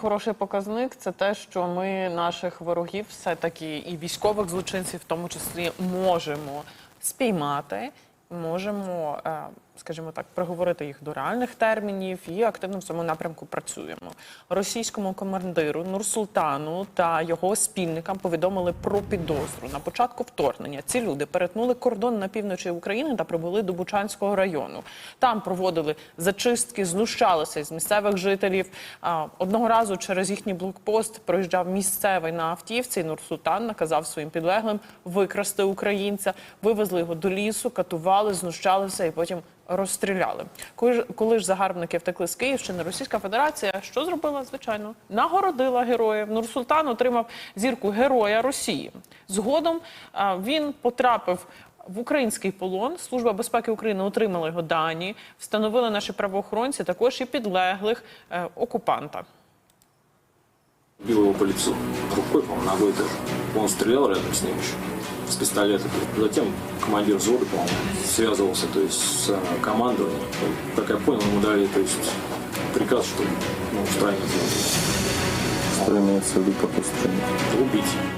Хороший показник це те, що ми наших ворогів, все таки і військових злочинців, в тому числі, можемо спіймати, можемо, е, скажімо так, приговорити їх до реальних термінів і активно в цьому напрямку працюємо. Російському командиру Нурсултану та його спільникам повідомили про підозру на початку вторгнення. Ці люди перетнули кордон на півночі України та прибули до Бучанського району. Там проводили зачистки, знущалися з місцевих жителів. Одного разу через їхній блокпост проїжджав місцевий на автівці. і Нурсултан наказав своїм підлеглим викрасти українця, вивезли його до лісу, катували, знущалися і потім розстріляли. Коли ж, коли ж загарбники втекли з Київщини, Російська Федерація що зробила? Звичайно, нагородила героїв. Нурсултан отримав зірку Героя Росії. Згодом він потрапив в український полон. Служба безпеки України отримала його дані, встановили наші правоохоронці також і підлеглих е, окупанта. Бил его по лицу по-моему, ногой тоже. Он стрелял рядом с ним еще с пистолета. Затем командир взвода, по-моему, связывался то есть, с э, командованием. Как я понял, ему дали то есть, приказ, что ну, устранить его, имеется в виду под устранением? убить.